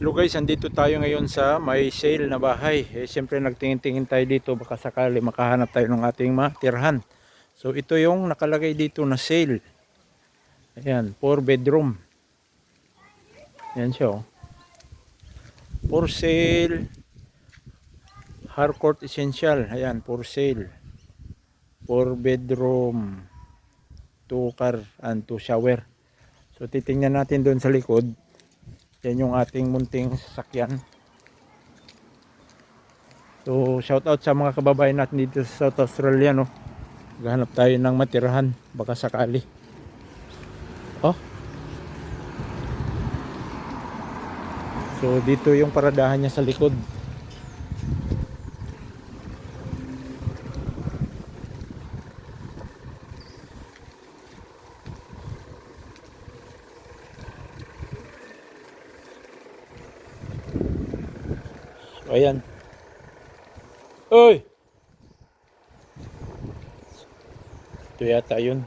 Hello guys, andito tayo ngayon sa may sale na bahay. Eh, siyempre nagtingin-tingin tayo dito baka sakali makahanap tayo ng ating matirhan. So ito yung nakalagay dito na sale. Ayan, 4 bedroom. Ayan siya oh. For sale. Harcourt Essential. Ayan, for sale. 4 bedroom. 2 car and 2 shower. So titingnan natin doon sa likod. Yan yung ating munting sasakyan. So, shout out sa mga kababayan natin dito sa South Australia, no. Gahanap tayo ng matirahan, baka sakali. Oh. So, dito yung paradahan niya sa likod. Ayan. Uy! Ito yata yun.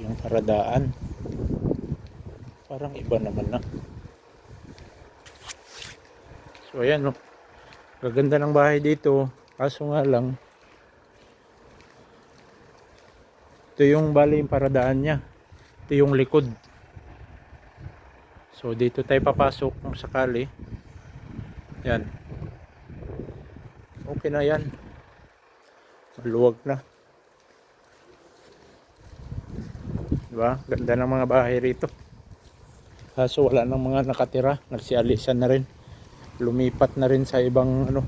Yung paradaan. Parang iba naman na. So ayan no. Gaganda ng bahay dito. Kaso nga lang. Ito yung bali yung paradaan niya. Ito yung likod. So dito tayo papasok kung sakali. Yan. Okay na yan. Maluwag na. Diba? Ganda ng mga bahay rito. Kaso wala nang mga nakatira. Nagsialisan na rin. Lumipat na rin sa ibang ano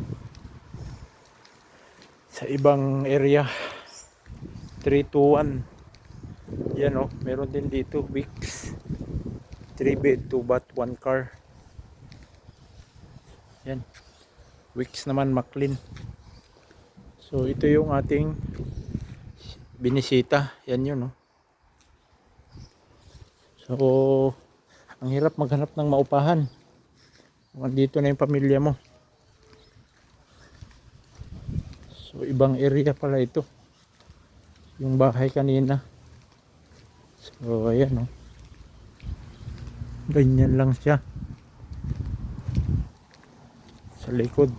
sa ibang area. 321. Yan oh, meron din dito Wix. 3 bed, 2 bath, 1 car. Yan. Wix naman McLean. So ito yung ating binisita. Yan yun no. So ang hirap maghanap ng maupahan. Dito na yung pamilya mo. So ibang area pala ito. Yung bahay kanina. So ayan no. Ganyan lang siya. Likod.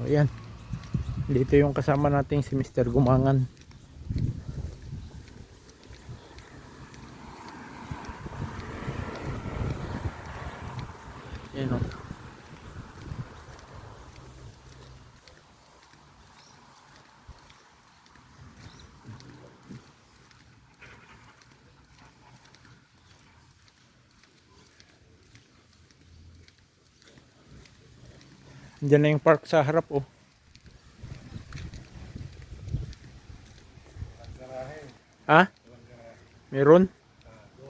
So ayan. Dito yung kasama nating si Mr. Gumangan. Yan o. Diyan na yung park sa harap oh. Ha? Meron?